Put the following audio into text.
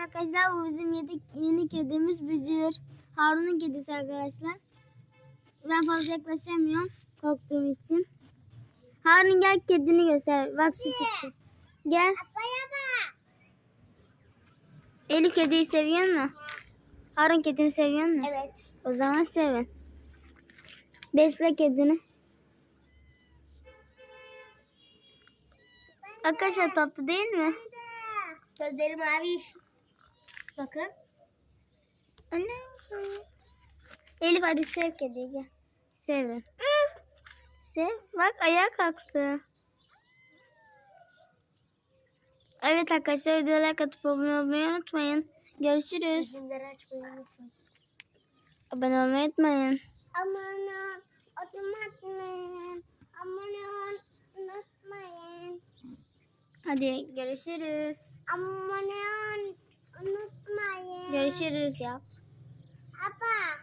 arkadaşlar bu bizim yedi, yeni kedimiz Bücür. Harun'un kedisi arkadaşlar. Ben fazla yaklaşamıyorum korktuğum için. Harun gel kedini göster. Bak süt istiyor. Gel. Eli kediyi seviyor mu? Harun kedini seviyor mu? Evet. O zaman sevin. Besle kedini. Arkadaşlar tatlı değil mi? Gözleri mavi. Bakın. Anne. Elif hadi sev kediyi gel. Sevin. Sev. Bak ayağa kalktı. Evet arkadaşlar videoya katıp abone olmayı unutmayın. Görüşürüz. Açmayı unutmayın. Abone olmayı unutmayın. Aman adım atmayın. Aman unutmayın. Hadi görüşürüz. Aman unutmayın. Görüşürüz yap. Apa.